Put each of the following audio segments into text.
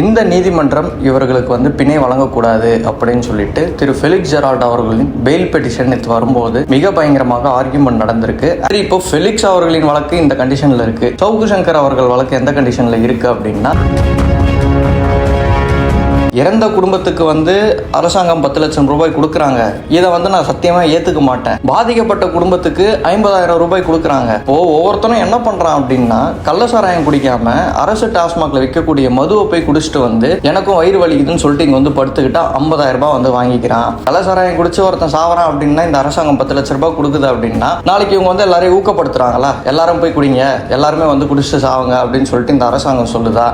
இந்த நீதிமன்றம் இவர்களுக்கு வந்து பிணை வழங்கக்கூடாது அப்படின்னு சொல்லிட்டு திரு ஃபெலிக்ஸ் ஜெரால்ட் அவர்களின் பெயில் பெட்டிஷன் நேற்று வரும்போது மிக பயங்கரமாக ஆர்கியூமெண்ட் நடந்திருக்கு. சரி இப்போ ஃபெலிக்ஸ் அவர்களின் வழக்கு இந்த கண்டிஷன்ல இருக்கு. சவுக்கு சங்கர் அவர்கள் வழக்கு எந்த கண்டிஷன்ல இருக்கு அப்படின்னா இறந்த குடும்பத்துக்கு வந்து அரசாங்கம் பத்து லட்சம் ரூபாய் கொடுக்குறாங்க. இதை வந்து நான் சத்தியமா ஏத்துக்க மாட்டேன். பாதிக்கப்பட்ட குடும்பத்துக்கு ஐம்பதாயிரம் ரூபாய் கொடுக்குறாங்க. ஒவ்வொருத்தனும் என்ன பண்றான் அப்படின்னா கள்ளசாராயம் குடிக்காம அரசு டாஸ்மாக்ல விற்கக்கூடிய மதுவை போய் குடிச்சிட்டு வந்து எனக்கும் வயிறு வலிக்குதுன்னு சொல்லிட்டு இங்க வந்து படுத்துக்கிட்டா ஐம்பதாயிரம் ரூபாய் வந்து வாங்கிக்கிறான். கள்ளசாராயம் குடிச்சு ஒருத்தன் சாவறான் அப்படின்னா இந்த அரசாங்கம் பத்து லட்சம் ரூபாய் கொடுக்குது அப்படின்னா நாளைக்கு இவங்க வந்து எல்லாரையும் ஊக்கப்படுத்துறாங்களா? எல்லாரும் போய் குடிங்க. எல்லாருமே வந்து குடிச்சிட்டு சாவுங்க அப்படின்னு சொல்லிட்டு இந்த அரசாங்கம் சொல்லுதா?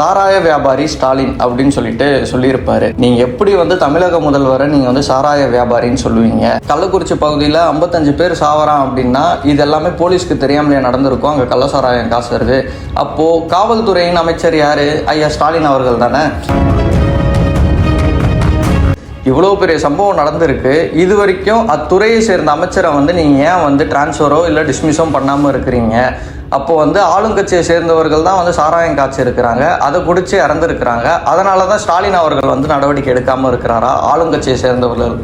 சாராய வியாபாரி ஸ்டாலின் அப்படின்னு சொல்லிட்டு சொல்லியிருப்பாரு. நீங்க எப்படி வந்து தமிழக முதல்வரை நீங்க வந்து சாராய வியாபாரின்னு சொல்லுவீங்க? கள்ளக்குறிச்சி பகுதியில் 55 பேர் சாவறான் அப்படின்னா இது எல்லாமே போலீஸ்க்கு தெரியாமலே நடந்திருக்கும். அங்கே கள்ள சாராயம் காசு வருது. அப்போ காவல்துறையின் அமைச்சர் யாரு? ஐயா ஸ்டாலின் அவர்கள் தானே? இவ்வளோ பெரிய சம்பவம் நடந்திருக்கு. இது வரைக்கும் அத்துறையை சேர்ந்த அமைச்சரை வந்து நீங்கள் ஏன் வந்து டிரான்ஸ்ஃபரோ இல்லை டிஸ்மிஸோ பண்ணாமல் இருக்கிறீங்க? அப்போ வந்து ஆளுங்கட்சியை சேர்ந்தவர்கள் தான் வந்து சாராயம் காய்ச்சி இருக்கிறாங்க அதை குடிச்சு இறந்துருக்கிறாங்க. அதனால தான் ஸ்டாலின் அவர்கள் வந்து நடவடிக்கை எடுக்காமல் இருக்கிறாரா? ஆளுங்கட்சியை சேர்ந்தவர்கள்.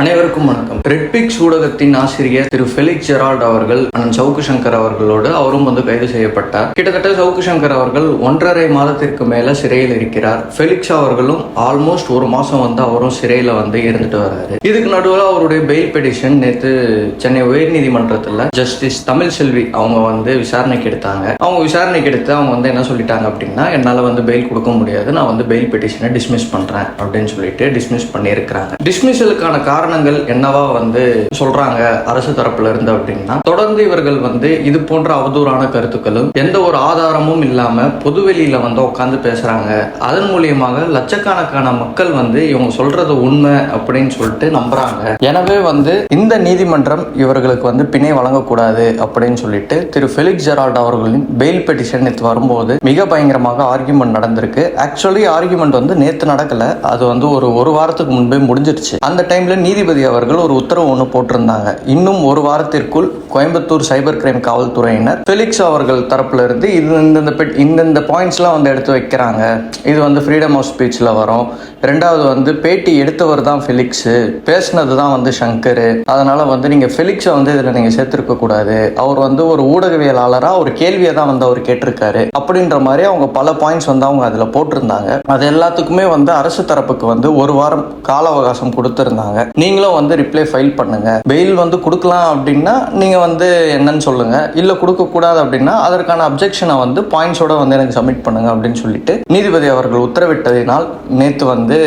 அனைவருக்கும் வணக்கம். ரெட்பிக்ஸ் ஊடகத்தின் ஆசிரியர் திரு ஃபெலிக்ஸ் ஜெரால்ட் அவர்கள் அண்ணன் சவுக்கு சங்கர் அவர்களோடு அவரும் வந்து கைது செய்யப்பட்டார். கிட்டத்தட்ட சவுக்கு சங்கர் அவர்கள் ஒன்றரை மாதத்திற்கு மேல சிறையில் இருக்கிறார். ஃபெலிக்ஸ் அவர்களும் ஆல்மோஸ்ட் ஒரு மாசம் வந்து அவரும் சிறையில வந்து இருந்துட்டு வர்றாரு. இதுக்கு நடுவில் அவருடைய பெயில் பெடிஷன் நேற்று சென்னை உயர்நீதிமன்றத்தில் ஜஸ்டிஸ் தமிழ் செல்வி அவங்க வந்து விசாரணைக்கு எடுத்தாங்க. அவங்க விசாரணைக்கு எடுத்து அவங்க வந்து என்ன சொல்லிட்டாங்க அப்படின்னா என்னால் வந்து பெயில் கொடுக்க முடியாது. நான் வந்து பெயில் பெட்டிஷனை டிஸ்மிஸ் பண்றேன். அப்படின்னு சொல்லிட்டு டிஸ்மிஸ் பண்ணியிருக்கிறாங்க. டிஸ்மிஸலுக்கான காரணங்கள் என்னவா வந்து சொல்றாங்க அரசு தரப்புல இருந்து அப்படின்னா தொடர்ந்து இவர்கள் வந்து இது போன்ற அவதூறான கருத்துக்களும் எந்த ஒரு ஆதாரமும் இல்லாம பொதுவெளியில வந்து உட்காந்து பேசுறாங்க. அதன் மூலியமாக லட்சக்கணக்கான மக்கள் வந்து இவங்க சொல்றது உண்மை அப்படின்னு சொல்லிட்டு நம்புறாங்க. எனவே வந்து இந்த நீதிமன்றம் இவர்களுக்கு வந்து பிணை வழங்கக்கூடாது அப்படின்னு சொல்லிட்டு திரு ஃபெலிக்ஸ் ஜெரால்ட் அவர்களின் பெயில் பெட்டிஷன் நேற்று வரும்போது மிக பயங்கரமாக ஆர்கியூமெண்ட் நடந்திருக்கு. ஆக்சுவலி ஆர்கியூமெண்ட் வந்து நேற்று நடக்கல. அது வந்து ஒரு ஒரு வாரத்துக்கு முன்பே முடிஞ்சிருச்சு. அந்த டைம்ல நீதி நீதிபதி அவர்கள் ஒரு உத்தரவு ஒன்று போட்டிருந்தாங்க. இன்னும் ஒரு வாரத்திற்குள் கோயம்புத்தூர் சைபர் கிரைம் காவல்துறையினர் ஃபெலிக்ஸ் அவர்கள் தரப்புல இருந்து இது இந்தந்த பெட் இந்தந்த பாயிண்ட்ஸ்லாம் வந்து எடுத்து வைக்கிறாங்க. இது வந்து ஃப்ரீடம் ஆஃப் ஸ்பீச்சில் வரும். ரெண்டாவது வந்து பேட்டி எடுத்தவர் தான் ஃபெலிக்ஸு பேசினது தான் வந்து சங்கர். அதனால் வந்து நீங்கள் ஃபெலிக்ஸை வந்து இதில் நீங்கள் சேர்த்துருக்க கூடாது. அவர் வந்து ஒரு ஊடகவியலாளராக ஒரு கேள்வியை தான் வந்து அவர் கேட்டிருக்காரு. அப்படின்ற மாதிரி அவங்க பல பாயிண்ட்ஸ் வந்து அவங்க அதில் போட்டிருந்தாங்க. அது எல்லாத்துக்குமே வந்து அரசு தரப்புக்கு வந்து ஒரு வாரம் கால அவகாசம் கொடுத்துருந்தாங்க. நீங்களும் வந்து ரிப்ளை ஃபைல் பண்ணுங்க. பெயில் வந்து கொடுக்கலாம் அப்படின்னா நீங்கள் வந்து என்னன்னு சொல்லுங்க. இல்லை கொடுக்கக்கூடாது அப்படின்னா அதற்கான அப்ஜெக்ஷனை வந்து பாயிண்ட்ஸோட வந்து எனக்கு சப்மிட் பண்ணுங்க அப்படின்னு சொல்லிட்டு நீதிபதி அவர்கள் உத்தரவிட்டதினால் நேற்று வந்து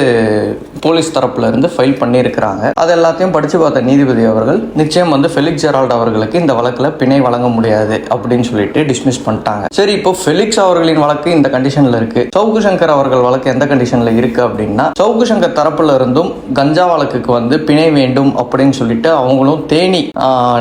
போலீஸ் தரப்புல இருந்து ஃபைல் பண்ணியிருக்கிறாங்க. அது எல்லாத்தையும் படிச்சு பார்த்த நீதிபதி அவர்கள் நிச்சயம் வந்து ஃபெலிக்ஸ் ஜெரால்ட் அவர்களுக்கு இந்த வழக்குல பிணை வழங்க முடியாது அப்படின்னு சொல்லிட்டு டிஸ்மிஸ் பண்ணிட்டாங்க. சரி இப்போ ஃபெலிக்ஸ் அவர்களின் வழக்கு இந்த கண்டிஷன்ல இருக்கு. சவுக்கு சங்கர் அவர்கள் வழக்கு எந்த கண்டிஷன்ல இருக்கு அப்படின்னா சவுக்கு சங்கர் தரப்புல இருந்தும் கஞ்சா வழக்குக்கு வந்து பிணை வேண்டும் அப்படின்னு சொல்லிட்டு அவங்களும் தேனி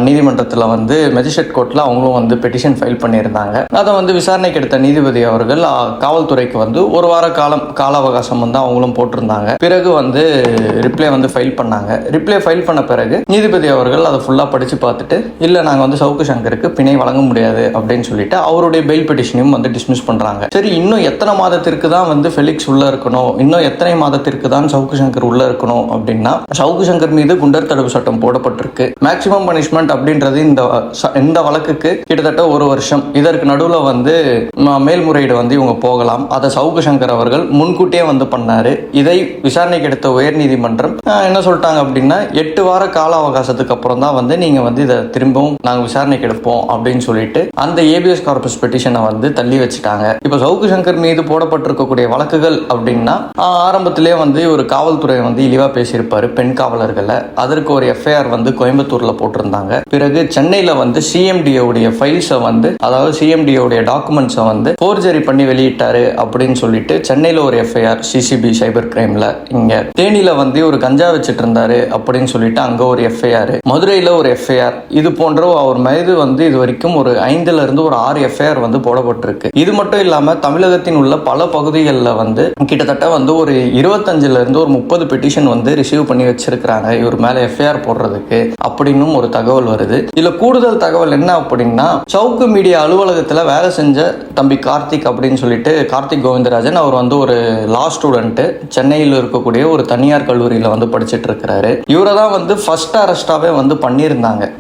நீதிமன்றத்தில் நீதிமன்றத்துல வந்து மெஜிஸ்ட்ரேட் கோர்ட்ல அவங்களும் வந்து பெட்டிஷன் ஃபைல் பண்ணியிருந்தாங்க. அதை வந்து விசாரணைக்கு எடுத்த நீதிபதி அவர்கள் காவல்துறைக்கு வந்து ஒரு வார காலம் கால அவகாசம் வந்து அவங்களும் போட்டிருந்தாங்க. பிறகு வந்து வந்து ரிப்ளை வந்து ஃபைல் பண்ணாங்க. ரிப்ளை ஃபைல் பண்ண பிறகு நீதிபதி அவர்கள் அதை ஃபுல்லாக படித்து பார்த்துட்டு இல்லை நாங்கள் வந்து சவுக்கு சங்கருக்கு பிணை வழங்க முடியாது அப்படின்னு சொல்லிட்டு அவருடைய பெயில் பெட்டிஷனையும் வந்து டிஸ்மிஸ் பண்ணுறாங்க சரி இன்னும் எத்தனை மாதத்திற்கு தான் வந்து ஃபெலிக்ஸ் உள்ளே இருக்கணும்? இன்னும் எத்தனை மாதத்திற்கு தான் சவுக்கு சங்கர் உள்ளே இருக்கணும் அப்படின்னா சவுக்கு சங்கர் மீது குண்டர் தடுப்பு சட்டம் போடப்பட்டிருக்கு. மேக்சிமம் பனிஷ்மெண்ட் அப்படின்றது இந்த ச- இந்த வழக்குக்கு கிட்டத்தட்ட ஒரு வருஷம். இதற்கு நடுவில் வந்து மேல்முறையீடு வந்து இவங்க போகலாம். அதை சவுக்கு சங்கர் அவர்கள் முன்கூட்டியே வந்து பண்ணாரு. இதை விசாரணைக்கு எடுத்து உயர்நீதிமன்றம் என்ன சொல்லிட்டாங்க அப்படின்னா எட்டு வார கால அவகாசத்துக்கு அப்புறம் தான் வந்து நீங்க வந்து இதை திரும்பவும் நாங்கள் விசாரணைக்கு எடுப்போம் அப்படின்னு சொல்லிட்டு அந்த ஏபிஎஸ் கார்பஸ் பெட்டிஷனை வந்து தள்ளி வச்சுட்டாங்க. இப்போ சவுக்கு சங்கர் மீது போடப்பட்டிருக்கக்கூடிய வழக்குகள் அப்படின்னா ஆஹ், ஆரம்பத்திலே வந்து ஒரு காவல்துறை வந்து இழிவா பேசியிருப்பாரு பெண் காவலர்களை அதற்கு ஒரு எஃப்ஐஆர் வந்து கோயம்புத்தூர்ல போட்டிருந்தாங்க. பிறகு சென்னையில வந்து சிஎம்டிஓடைய ஃபைல்ஸை வந்து அதாவது சிஎம்டிஓடைய டாக்குமெண்ட்ஸை வந்து ஃபோர்ஜரி பண்ணி வெளியிட்டாரு அப்படின்னு சொல்லிட்டு சென்னையில் ஒரு எஃப்ஐஆர் சிசிபி சைபர் கிரைமில் இங்கே தேனியில வந்து ஒரு கஞ்சா வச்சுட்டு இருந்தாரு அப்படின்னு சொல்லிட்டு அங்க ஒரு எஃப்ஐஆர் மதுரையில ஒரு எஃப்ஐஆர் இது போன்ற அவர் மீது வந்து இது வரைக்கும் ஒரு ஐந்துல இருந்து ஒரு ஆறு எஃப்ஐஆர் வந்து போடப்பட்டிருக்கு. இது மட்டும் இல்லாம தமிழகத்தின் உள்ள பல பகுதிகளில் வந்து கிட்டத்தட்ட வந்து ஒரு இருபத்தஞ்சுல இருந்து ஒரு முப்பது பெட்டிஷன் வந்து ரிசீவ் பண்ணி வச்சிருக்கிறாங்க. இவர் மேல எஃப்ஐஆர் போடுறதுக்கு அப்படின்னும் ஒரு தகவல் வருது. இதுல கூடுதல் தகவல் என்ன அப்படின்னா சவுக்கு மீடியா அலுவலகத்துல வேலை செஞ்ச தம்பி கார்த்திக் அப்படின்னு சொல்லிட்டு கார்த்திக் கோவிந்தராஜன் அவர் வந்து ஒரு லா ஸ்டூடெண்ட் சென்னையில் இருக்கக்கூடிய ஒரு தனியார் கல்லூரியில் வந்து படிச்சுட்டு இருக்கிறாரு. இவரை தான் வந்து ஃபர்ஸ்ட் அரெஸ்டாகவே வந்து பண்ணியிருந்தாங்க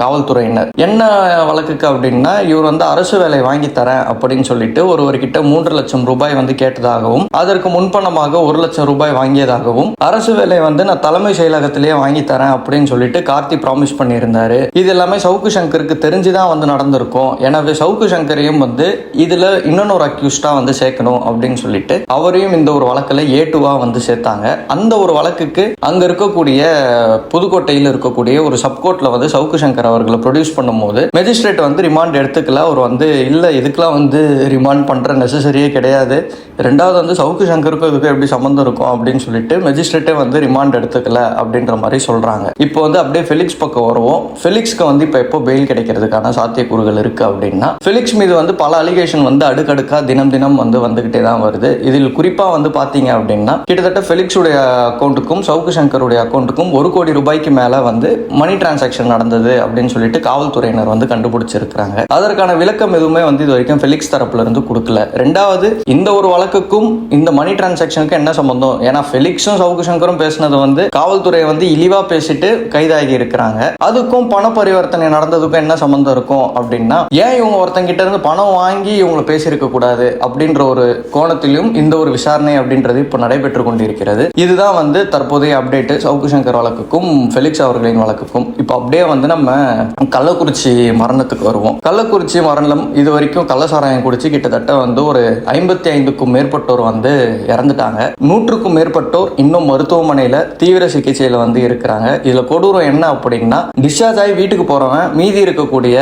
காவல்துறையினர். என்ன வழக்குக்கு அப்படின்னா இவர் வந்து அரசு வேலை வாங்கி தரேன் அப்படின்னு சொல்லிட்டு ஒருவர்கிட்ட மூன்று லட்சம் ரூபாய் வந்து கேட்டதாகவும் அதற்கு முன்பணமாக ஒரு லட்சம் ரூபாய் வாங்கியதாகவும் அரசு வேலை வந்து நான் தலைமை செயலகத்திலேயே வாங்கி தரேன் அப்படின்னு சொல்லிட்டு கார்த்தி ப்ராமிஸ் பண்ணியிருந்தாரு. இது எல்லாமே சவுக்கு சங்கருக்கு தெரிஞ்சுதான் வந்து நடந்திருக்கும். எனவே சவுக்கு சங்கரையும் வந்து இதுல இன்னொரு அக்யூஸ்டா வந்து சேர்க்கணும் அப்படின்னு சொல்லிட்டு அவரையும் இந்த ஒரு வழக்கில் ஏட்டுவா வந்து சேர்த்தாங்க. அந்த ஒரு வழக்குக்கு அங்க இருக்கக்கூடிய புதுக்கோட்டையில் இருக்கக்கூடிய ஒரு சப்கோர்ட்ல வந்து சவுக்கு சங்கர் அவர்களை ப்ரொடியூஸ் பண்ணும்போது மெஜிஸ்ட்ரேட் வந்து ரிமாண்ட் எடுத்துக்கல. அவர் வந்து இல்ல இதுக்கெல்லாம் வந்து ரிமாண்ட் பண்ற நெசசரியே கிடையாது. ரெண்டாவது வந்து சவுக்கு சங்கருக்கும் இதுக்கும் எப்படி சம்மந்தம் இருக்கும்? அப்படின்னு சொல்லிட்டு மெஜிஸ்ட்ரேட்டே வந்து ரிமாண்ட் எடுத்துக்கல அப்படின்ற மாதிரி சொல்றாங்க. இப்போ வந்து அப்படியே ஃபெலிக்ஸ் பக்கம் வருவோம். ஃபெலிக்ஸ்க்கு வந்து இப்போ எப்போ பெயில் கிடைக்கிறதுக்கான சாத்தியக்கூறுகள் இருக்கு அப்படின்னா ஃபெலிக்ஸ் மீது வந்து பல அலிகேஷன் வந்து அடுக்கடுக்கா தினம் தினம் வந்து வந்துகிட்டே தான் வருது. இதில் குறிப்பா வந்து பாத்தீங்க அப்படின்னா கிட்டத்தட்ட ஃபெலிக்ஸுடைய அக்கௌண்ட்டுக்கும் சவுக்கு சங்கருடைய அக்கௌண்ட்டுக்கும் ஒரு கோடி ரூபாய்க்கு மேலே வந்து மணி டிரான்சாக்ஷன் நடந்தது அப்படின்னு சொல்லிட்டு காவல்துறையினர் வந்து கண்டுபிடிச்சிருக்கிறாங்க. அதற்கான விளக்கம் எதுவுமே வந்து இது வரைக்கும் ஃபெலிக்ஸ் தரப்புல இருந்து கொடுக்கல. ரெண்டாவது இந்த ஒரு வழக்குக்கும் இந்த மணி டிரான்சாக்ஷனுக்கு என்ன சம்பந்தம்? ஏன்னா ஃபெலிக்ஸும் சவுக்கு சங்கரும் பேசினது வந்து காவல்துறை வந்து இழிவா பேசிட்டு கைதாகி இருக்கிறாங்க. அதுக்கும் பண பரிவர்த்தனை நடந்ததுக்கும் என்ன சம்பந்தம் இருக்கும் அப்படின்னா ஏன் இவங்க ஒருத்தங்கிட்ட இருந்து பணம் வாங்கி இவங்களை பேசியிருக்க கூடாது அப்படின்ற ஒரு கோணத்திலும் இந்த ஒரு விசாரணை அப்படின்றது இப்போ நடைபெற்று கொண்டிருக்கிறது. இதுதான் வந்து தற்போதைய அப்டேட்டு சவுக்கு சங்கர் வழக்குக்கும் ஃபெலிக்ஸ் அவர்களின் வழக்குக்கும். இப்போ அப்படியே வந்து நம்ம கள்ளக்குறிச்சி மரணத்துக்கு வருவோம். கள்ளக்குறிச்சி மரணம் இது வரைக்கும் கள்ளசாராயம் குடிச்சு கிட்டத்தட்ட வந்து ஒரு ஐம்பத்தி ஐந்துக்கும் மேற்பட்டோர் வந்து இறந்துட்டாங்க. நூற்றுக்கும் மேற்பட்டோர் இன்னும் மருத்துவமனையில தீவிர சிகிச்சையில வந்து இருக்கிறாங்க. இதுல கொடூரம் என்ன அப்படின்னா டிஸ்சார்ஜ் ஆகி வீட்டுக்கு போறவன் மீதி இருக்கக்கூடிய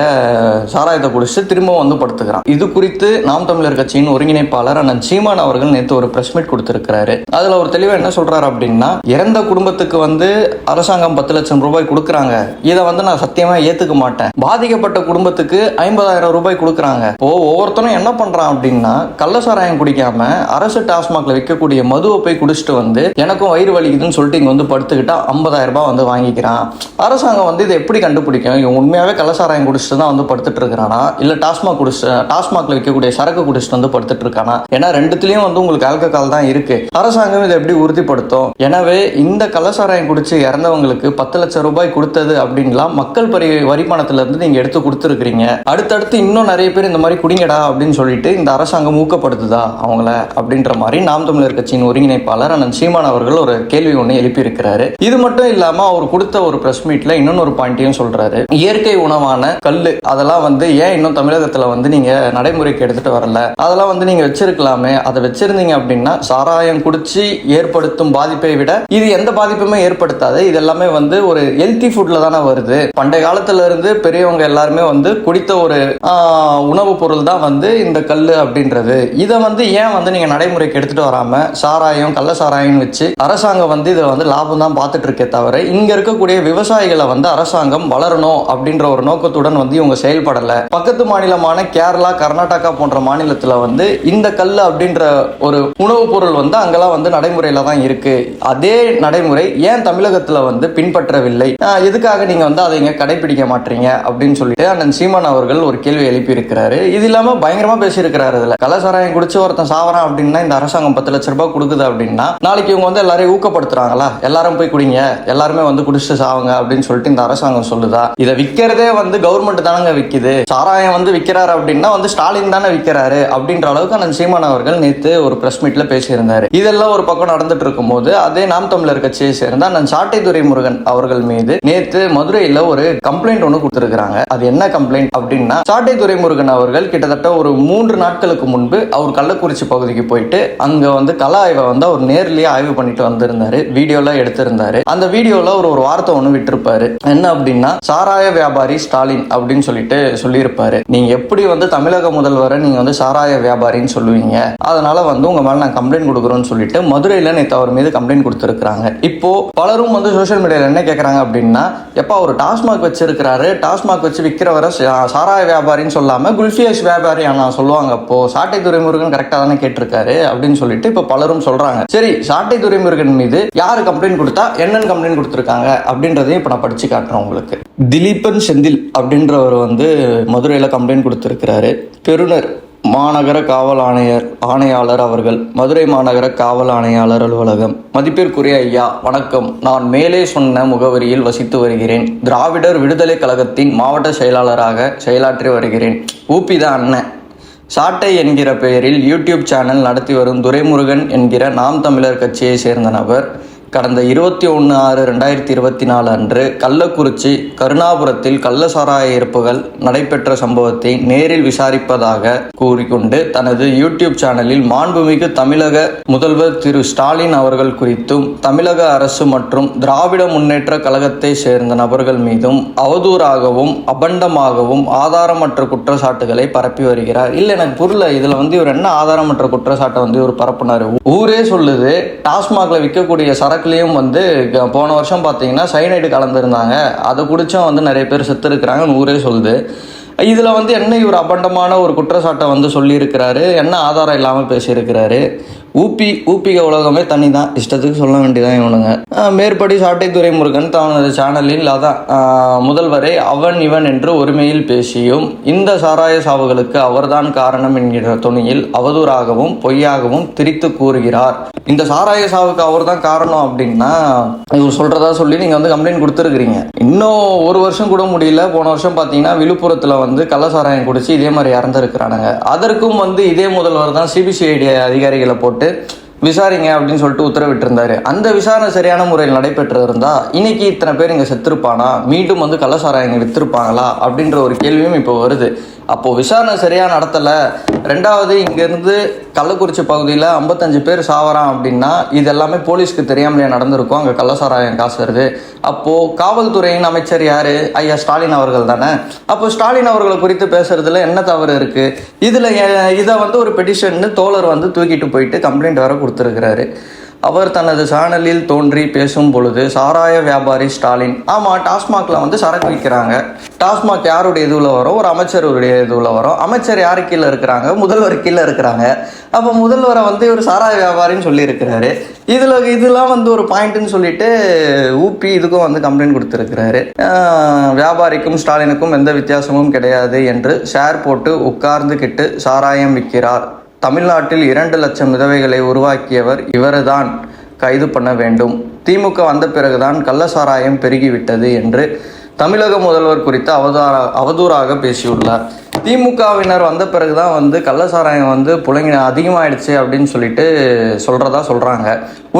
சாராயத்தை குடிச்சு திரும்ப வந்து படுத்துக்கிறான். இது குறித்து நாம் தமிழர் கட்சியின் ஒருங்கிணைப்பாளர் அண்ணன் சீமான் அவர்கள் நேற்று ஒரு பிரஸ் மீட் கொடுத்திருக்கிறாரு. அதுல ஒரு தெளிவா என்ன சொல்றாரு அப்படின்னா இறந்த குடும்பத்துக்கு வந்து அரசாங்கம் பத்து லட்சம் ரூபாய் கொடுக்குறாங்க. இதை வந்து நான் சத்தியமா ஏத்துக்க மாட்டேன். பாதிக்கப்பட்ட குடும்பத்துக்கு ஐம்பதாயிரம் ரூபாய் கொடுக்குறாங்க. இப்போ ஒவ்வொருத்தரும் என்ன பண்றான் அப்படின்னா கள்ளசாராயம் குடிக்காம அரசு டாஸ்மாக்ல விற்கக்கூடிய மதுவை போய் குடிச்சிட்டு வந்து எனக்கும் வயிறு வலிக்குதுன்னு சொல்லிட்டு இங்க வந்து படுத்துக்கிட்டா ஐம்பதாயிரம் ரூபாய் வந்து வாங்கிக்கிறான். அரசாங்கம் வந்து இதை எப்படி கண்டுபிடிக்கும்? இவன் உண்மையாவே கள்ளசாராயம் குடிச்சிட்டு தான் வந்து படுத்துட்டு இருக்கிறானா? இல்ல டாஸ்மாக் குடிச்சு டாஸ்மாக்ல விற்கக்கூடிய சரக்கு குடிச்சிட்டு வந்து படுத்துட்டு இருக்கானா? ஏன்னா ரெண்டுத்துலயும் வந்து உங்களுக்கு ஆல்கஹால் தான் இருக்கு. அரசாங்கம் இதை எப்படி உறுதிப்படுத்தும் எனவே இந்த கள்ளச்சாராயம் குடிச்சு இறந்தவங்களுக்கு பத்து லட்சம் ரூபாய் கொடுத்தது அப்படின்லாம் மக்கள் பரி வரிப்பணத்துல இருந்து நீங்க எடுத்து கொடுத்துருக்கீங்க அடுத்தடுத்து இன்னும் நிறைய பேர் இந்த மாதிரி குடிங்கடா அப்படின்னு சொல்லிட்டு இந்த அரசாங்கம் ஊக்கப்படுத்துதா அவங்கள அப்படின்ற மாதிரி நாம் தமிழர் கட்சியின் ஒருங்கிணைப்பாளர் அண்ணன் சீமான் அவர்கள் ஒரு கேள்வி ஒன்று எழுப்பியிருக்கிறாரு. இது மட்டும் இல்லாம அவர் கொடுத்த ஒரு பிரஸ் மீட்ல இன்னொரு ஒரு பாயிண்ட்டையும் சொல்றாரு. இயற்கை உணவான கல் அதெல்லாம் வந்து ஏன் இன்னும் தமிழகத்துல வந்து நீங்க நடைமுறைக்கு எடுத்துட்டு வரல? அதெல்லாம் வந்து நீங்க வச்சிருக்கலாமே. அதை வச்சிருந்தீங்க அப்படின்னா சாராயம் குடிச்சு ஏற்படுத்தும் பாதிப்பை விட இது எந்த பாதிப்புமே ஏற்படுத்தாது. இது எல்லாமே வந்து ஒரு ஹெல்த்தி ஃபுட்ல தானே வருது. பண்டைய காலத்துல இருந்து பெரியவங்க எல்லாருமே வந்து குடித்த ஒரு உணவுப் பொருள் தான் வந்து இந்த கல் அப்படின்றது. இதை வந்து ஏன் வந்து நீங்க நடைமுறைக்கு எடுத்துட்டு வராம சாராயம் கள்ள சாராயம் வச்சு அரசாங்கம் வந்து இதை வந்து லாபம் தான் பார்த்துட்டு இருக்கே தவிர இங்க இருக்கக்கூடிய விவசாயிகளை வந்து அரசாங்கம் வளரணும் அப்படின்ற ஒரு நோக்கத்துடன் வந்து இவங்க செயல்படல. பக்கத்து மாநிலமான கேரளா கர்நாடகா போன்ற மாநிலத்துல வந்து இந்த கல் அப்படின்ற ஒரு உணவுப் பொருள் வந்து அங்கெல்லாம் வந்து நடைமுறையில தான் இருக்கு. அதே நடைமுறை ஏன் தமிழகத்துல வந்து பின்பற்றவில்லை? எதுக்காக நீங்க வந்து அதை இங்க கடைபிடிக்க மாட்டீங்க? அப்படின்னு சொல்லிட்டு அண்ணன் சீமான் அவர்கள் ஒரு கேள்வி எழுப்பி இருக்கிறாரு இது இல்லாம பயங்கரமா பேசியிருக்கிறாரு இதுல. கலசாராயம் குடிச்சு ஒருத்தன் சாவறான் அப்படின்னா இந்த அரசாங்கம் பத்து லட்ச ரூபாய் கொடுக்குது அப்படின்னா நாளைக்கு இவங்க வந்து எல்லாரையும் ஊக்கப்படுத்துறாங்களா? எல்லாரும் போய் குடிங்க. எல்லாருமே வந்து குடிச்சிட்டு சாவுங்க அப்படின்னு சொல்லிட்டு இந்த அரசாங்கம் சொல்லுதா? இதை விற்கிறதே வந்து கவர்மெண்ட் தானங்க விக்குது. சாராயம் வந்து விற்கிறாரு அப்படின்னா வந்து ஸ்டாலின் தானே விற்கிறாரு அப்படின்ற அளவுக்கு அண்ணன் சீமான் அவர்கள் நேத்து ஒரு பிரஸ் மீட்ல பேசியிருந்தாரு. இதெல்லாம் ஒரு பக்கம் நடந்துட்டு இருக்கும்? இருக்கும்போது அதே நாம் தமிழர் கட்சியை சேர்ந்த அண்ணன் சாட்டை துரைமுருகன் அவர்கள் மீது நேத்து மதுரையில ஒரு கம்ப்ளைண்ட் ஒன்று கொடுத்திருக்கிறாங்க. அது என்ன கம்ப்ளைண்ட் அப்படின்னா சாட்டை துரைமுருகன் அவர்கள் கிட்டத்தட்ட ஒரு மூன்று நாட்களுக்கு முன்பு அவர் கள்ளக்குறிச்சி பகுதிக்கு போயிட்டு அங்க வந்து கல ஆய்வை வந்து அவர் நேர்லயே ஆய்வு பண்ணிட்டு வந்திருந்தாரு. வீடியோல எடுத்திருந்தாரு. அந்த வீடியோல ஒரு ஒரு வார்த்தை ஒன்று விட்டிருப்பாரு. என்ன அப்படின்னா சாராய வியாபாரி ஸ்டாலின் அப்படின்னு சொல்லிட்டு சொல்லியிருப்பாரு. நீங்க எப்படி வந்து தமிழக முதல்வரை நீங்க வந்து சாராய வியாபாரின்னு சொல்லுவீங்க? அதனால வந்து உங்க மேல நான் கம்ப்ளைண்ட் கொடுக்குறோன்னு சொல்லிட்டு மதுரையில நேற்று அவர் மீது கம்ப்ளைண்ட் கொடுத்துருக்காங்க இப்போ பலரும் வந்து சோஷியல் மீடியாவில் என்ன கேட்குறாங்க அப்படின்னா எப்போ ஒரு டாஸ்மாக் வச்சிருக்கிறாரு டாஸ்மாக் வச்சு விற்கிறவரை சாராய வியாபாரின்னு சொல்லாம குல்ஃபியஸ் வியாபாரி ஆனால் சொல்லுவாங்க. அப்போ சாட்டை துரைமுருகன் கரெக்டாக தானே கேட்டிருக்காரு அப்படின்னு சொல்லிட்டு இப்போ பலரும் சொல்றாங்க. சரி சாட்டை துரைமுருகன் மீது யார் கம்ப்ளைண்ட் கொடுத்தா என்னென்னு கம்ப்ளைண்ட் கொடுத்துருக்காங்க அப்படின்றதையும் இப்போ நான் படிச்சு காட்டுறேன் உங்களுக்கு. திலீபன் செந்தில் அப்படின்றவர் வந்து மதுரையில் கம்ப்ளைண்ட் கொடுத்துருக்கிறாரு. பெருனர் மாநகர காவல் ஆணையர் ஆணையாளர் அவர்கள் மதுரை மாநகர காவல் ஆணையாளர் அலுவலகம். மதிப்பிற்குரிய ஐயா வணக்கம். நான் மேலே சொன்ன முகவரியில் வசித்து வருகிறேன். திராவிடர் விடுதலை கழகத்தின் மாவட்ட செயலாளராக செயலாற்றி வருகிறேன். ஊப்பிதா அண்ணன். சாட்டை என்கிற பெயரில் யூடியூப் சேனல் நடத்தி வரும் துரைமுருகன் என்கிற நாம் தமிழர் கட்சியை சேர்ந்த நபர். கடந்த இருபத்தி ஒன்று ஆறு ரெண்டாயிரத்தி இருபத்தி நாலு அன்று கள்ளக்குறிச்சி கருணாபுரத்தில் கள்ள சாராய இருப்புகள் நடைபெற்ற சம்பவத்தை நேரில் விசாரிப்பதாக கூறிக்கொண்டு தனது யூடியூப் சேனலில் மாண்புமிகு தமிழக முதல்வர் திரு ஸ்டாலின் அவர்கள் குறித்தும் தமிழக அரசு மற்றும் திராவிட முன்னேற்ற கழகத்தை சேர்ந்த நபர்கள் மீதும் அவதூறாகவும் அபண்டமாகவும் ஆதாரமற்ற குற்றச்சாட்டுகளை பரப்பி வருகிறார். இல்லை எனக்கு புரியல. இதில் வந்து இவர் என்ன ஆதாரமற்ற குற்றச்சாட்டை வந்து இவர் பரப்புனார்? ஊரே சொல்லுது டாஸ்மாகில் விற்கக்கூடிய சரக்குலயும் வந்து போன வருஷம் பார்த்தீங்கன்னா சைனைடு கலந்துருந்தாங்க. அதை குடித்தும் வந்து நிறைய பேர் செத்து இருக்கிறாங்கன்னு ஊரே சொல்லுது. இதில் வந்து என்ன இவர் அபண்டமான ஒரு குற்றச்சாட்டை வந்து சொல்லியிருக்கிறாரு? என்ன ஆதாரம் இல்லாமல் பேசியிருக்கிறாரு? ஊப்பி ஊப்பிக உலகமே தனி தான் இஷ்டத்துக்கு சொல்ல வேண்டியதான் இவனுங்க. மேற்படி சாட்டை துரைமுருகன் தனது சேனலில் அதான் முதல்வரை அவன் இவன் என்று ஒருமையில் பேசியும் இந்த சாராய சாவுகளுக்கு அவர்தான் காரணம் என்கிற துணியில் அவதூறாகவும் பொய்யாகவும் திரித்து கூறுகிறார். இந்த சாராய சாவுக்கு அவர்தான் காரணம் அப்படின்னா இவர் சொல்றதா சொல்லி நீங்க வந்து கம்ப்ளைண்ட் கொடுத்துருக்கீங்க இன்னும் ஒரு வருஷம் கூட முடியல. போன வருஷம் பார்த்தீங்கன்னா விழுப்புரத்துல வந்து கள்ளசாராயம் குடிச்சு இதே மாதிரி இறந்துருக்கிறானுங்க. அதற்கும் வந்து இதே முதல்வர் தான் சிபிசிஐடி அதிகாரிகளை போட்டு விசாரிங்க அப்படின்னு சொல்லிட்டு உத்தரவிட்டிருந்தாரு. அந்த விசாரணை சரியான முறையில் நடைபெற்று இருந்தா இன்னைக்கு இத்தனை பேர் இங்க செத்துருப்பானா? மீண்டும் வந்து கள்ளசாராயம் வித்திருப்பாங்களா? அப்படின்ற ஒரு கேள்வியும் இப்போ வருது. அப்போது விசாரணை சரியாக நடத்தலை. ரெண்டாவது இங்கேருந்து கள்ளக்குறிச்சி பகுதியில் ஐம்பத்தஞ்சு பேர் சாவறான் அப்படின்னா இது எல்லாமே போலீஸ்க்கு தெரியாமலே நடந்திருக்கும். அங்கே கள்ளசாராயம் காசு வருது. அப்போது காவல்துறையின் அமைச்சர் யார்? ஐயா ஸ்டாலின் அவர்கள் தானே. அப்போ ஸ்டாலின் அவர்களை குறித்து பேசுகிறதுல என்ன தவறு இருக்குது இதில் இதை வந்து ஒரு பெட்டிஷன்னு தோழர் வந்து தூக்கிட்டு போயிட்டு கம்ப்ளைண்ட் வேற கொடுத்துருக்கிறாரு. அவர் தனது சேனலில் தோன்றி பேசும் பொழுது சாராய வியாபாரி ஸ்டாலின் ஆமாம் டாஸ்மாகில் வந்து சரக்கு விற்கிறாங்க. டாஸ்மாக் யாருடைய இதுவில் வரும்? ஒரு அமைச்சருடைய இதுவில் வரும். அமைச்சர் யாரு கீழே இருக்கிறாங்க? முதல்வர் கீழே இருக்கிறாங்க. அப்போ முதல்வரை வந்து ஒரு சாராய வியாபாரின்னு சொல்லியிருக்கிறாரு. இதில் இதெல்லாம் வந்து ஒரு பாயிண்ட்டுன்னு சொல்லிட்டு ஊப்பி இதுக்கும் வந்து கம்ப்ளைண்ட் கொடுத்துருக்கிறாரு. வியாபாரிக்கும் ஸ்டாலினுக்கும் எந்த வித்தியாசமும் கிடையாது என்று ஷேர் போட்டு உட்கார்ந்துக்கிட்டு சாராயம் விற்கிறார். தமிழ்நாட்டில் இரண்டு லட்சம் விதவைகளை உருவாக்கியவர் இவர்தான். கைது பண்ண வேண்டும். திமுக வந்த பிறகுதான் கள்ளசாராயம் பெருகிவிட்டது என்று தமிழக முதல்வர் குறித்து அவதார அவதூறாக பேசியுள்ளார். திமுகவினர் வந்த பிறகுதான் வந்து கள்ளசாராயம் வந்து புழங்கின அதிகமாயிடுச்சு அப்படின்னு சொல்லிட்டு சொல்றதா சொல்றாங்க.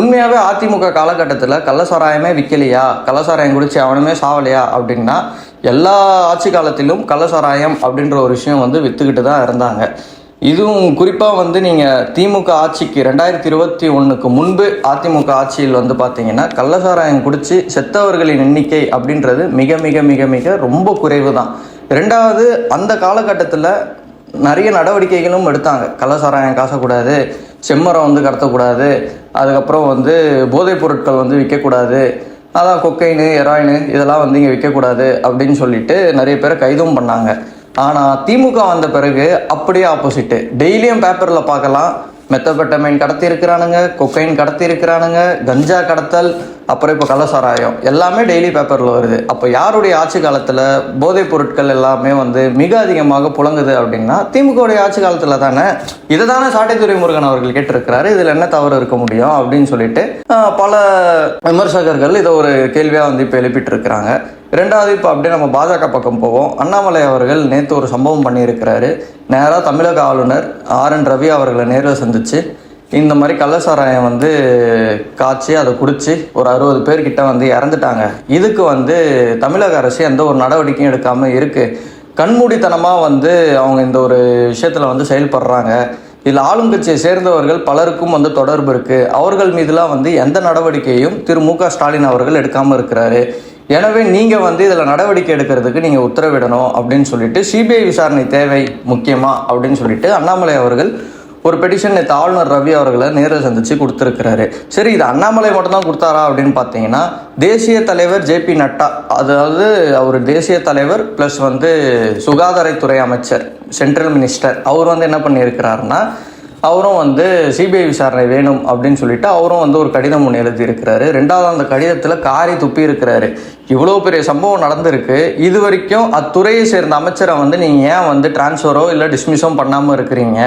உண்மையாவே அதிமுக காலகட்டத்தில் கள்ளசாராயமே விற்கலையா கள்ளசாராயம் குடிச்சு அவனுமே சாவலையா? அப்படின்னா எல்லா ஆட்சி காலத்திலும் கள்ளசாராயம் அப்படின்ற ஒரு விஷயம் வந்து வித்துக்கிட்டு தான் இருந்தாங்க. இதுவும் குறிப்பாக வந்து நீங்கள் திமுக ஆட்சிக்கு ரெண்டாயிரத்தி இருபத்தி ஒன்றுக்கு முன்பு அதிமுக ஆட்சியில் வந்து பார்த்தீங்கன்னா கள்ளசாராயம் குடித்து செத்தவர்களின் எண்ணிக்கை அப்படின்றது மிக மிக மிக மிக ரொம்ப குறைவு தான் ரெண்டாவது அந்த காலகட்டத்தில் நிறைய நடவடிக்கைகளும் எடுத்தாங்க. கள்ளசாராயம் காசக்கூடாது செம்மரம் வந்து கடத்தக்கூடாது அதுக்கப்புறம் வந்து போதைப் பொருட்கள் வந்து விற்கக்கூடாது அதான் கொக்கைனு எராயின் இதெல்லாம் வந்து இங்கே விற்கக்கூடாது அப்படின்னு சொல்லிட்டு நிறைய பேரை கைதும் பண்ணாங்க. ஆனால் திமுக வந்த பிறகு அப்படியே ஆப்போசிட்டு டெய்லியும் பேப்பரில் பார்க்கலாம். மெத்தபெட்டமைன் கடத்தி இருக்கிறானுங்க கொக்கைன் கடத்தி இருக்கிறானுங்க கஞ்சா கடத்தல் அப்புறம் இப்போ கள்ளசாராயம் எல்லாமே டெய்லி பேப்பரில் வருது. அப்போ யாருடைய ஆட்சி காலத்தில் போதைப் பொருட்கள் எல்லாமே வந்து மிக அதிகமாக புழங்குது அப்படின்னா திமுகவுடைய ஆட்சி காலத்தில் தானே இதை தானே சாட்டைத்துறை முருகன் அவர்கள் கேட்டிருக்கிறாரு. இதில் என்ன தவறு இருக்க முடியும் அப்படின்னு சொல்லிட்டு பல விமர்சகர்கள் இதை ஒரு கேள்வியாக வந்து இப்போ எழுப்பிட்டு இருக்கிறாங்க ரெண்டாவது இப்போ அப்படியே நம்ம பாஜக பக்கம் போவோம். அண்ணாமலை அவர்கள் நேற்று ஒரு சம்பவம் பண்ணியிருக்கிறாரு. நேராக தமிழக ஆளுநர் ஆர் என் ரவி அவர்களை நேரில் சந்திச்சு இந்த மாதிரி கள்ளசாராயம் வந்து காய்ச்சி அதை குடிச்சு ஒரு அறுபது பேர்கிட்ட வந்து இறந்துட்டாங்க. இதுக்கு வந்து தமிழக அரசு எந்த ஒரு நடவடிக்கையும் எடுக்காமல் இருக்குது கண்மூடித்தனமாக வந்து அவங்க இந்த ஒரு விஷயத்தில் வந்து செயல்படுறாங்க. இதில் ஆளுங்கட்சியை சேர்ந்தவர்கள் பலருக்கும் வந்து தொடர்பு இருக்குது அவர்கள் மீதுலாம் வந்து எந்த நடவடிக்கையும் திரு மு க ஸ்டாலின் அவர்கள் எடுக்காமல் இருக்கிறாரு. எனவே நீங்கள் வந்து இதில் நடவடிக்கை எடுக்கிறதுக்கு நீங்கள் உத்தரவிடணும் அப்படின்னு சொல்லிட்டு சிபிஐ விசாரணை தேவை முக்கியமாக அப்படின்னு சொல்லிட்டு அண்ணாமலை அவர்கள் ஒரு பெட்டிஷன் நேற்று ஆளுநர் ரவி அவர்களை நேரில் சந்திச்சு கொடுத்துருக்கிறாரு. சரி இது அண்ணாமலை மட்டும் தான் கொடுத்தாரா அப்படின்னு பார்த்தீங்கன்னா தேசிய தலைவர் ஜே பி நட்டா அதாவது அவர் தேசிய தலைவர் ப்ளஸ் வந்து சுகாதாரத்துறை அமைச்சர் சென்ட்ரல் மினிஸ்டர் அவர் வந்து என்ன பண்ணியிருக்கிறாருன்னா அவரும் வந்து சிபிஐ விசாரணை வேணும் அப்படின்னு சொல்லிட்டு அவரும் வந்து ஒரு கடிதம் ஒன்று எழுதியிருக்கிறாரு. ரெண்டாவது அந்த கடிதத்தில் காரி துப்பி இருக்கிறாரு. இவ்வளோ பெரிய சம்பவம் நடந்திருக்கு. இது வரைக்கும் அத்துறையை சேர்ந்த அமைச்சரை வந்து நீங்கள் ஏன் வந்து டிரான்ஸ்ஃபரோ இல்லை டிஸ்மிஸோ பண்ணாமல் இருக்கிறீங்க?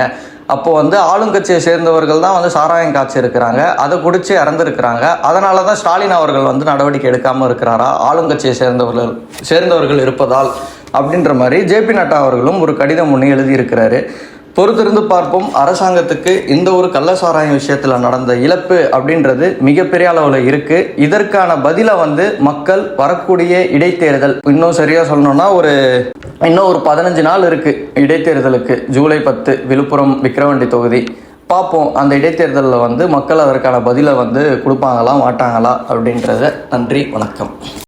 அப்போ வந்து ஆளுங்கட்சியை சேர்ந்தவர்கள் தான் வந்து சாராயம் காய்ச்சி இருக்கிறாங்க அதை குடிச்சு இறந்துருக்கிறாங்க. அதனால தான் ஸ்டாலின் அவர்கள் வந்து நடவடிக்கை எடுக்காமல் இருக்கிறாரா? ஆளுங்கட்சியை சேர்ந்தவர்கள் சேர்ந்தவர்கள் இருப்பதால் அப்படின்ற மாதிரி ஜேபி நட்டா அவர்களும் ஒரு கடிதம் ஒன்று எழுதியிருக்கிறாரு. பொறுத்திருந்து பார்ப்போம். அரசாங்கத்துக்கு இந்த ஒரு கள்ளசாராயம் விஷயத்தில் நடந்த இழப்பு அப்படின்றது மிகப்பெரிய அளவில் இருக்கு. இதற்கான பதிலை வந்து மக்கள் வரக்கூடிய இடைத்தேர்தல். இன்னும் சரியா சொல்லணும்னா ஒரு இன்னும் ஒரு பதினஞ்சு நாள் இருக்கு இடைத்தேர்தலுக்கு. ஜூலை பத்து விழுப்புரம் விக்கிரவண்டி தொகுதி. பார்ப்போம். அந்த இடைத்தேர்தலில் வந்து மக்கள் அதற்கான பதிலை வந்து கொடுப்பாங்களா மாட்டாங்களா அப்படின்றத. நன்றி வணக்கம்.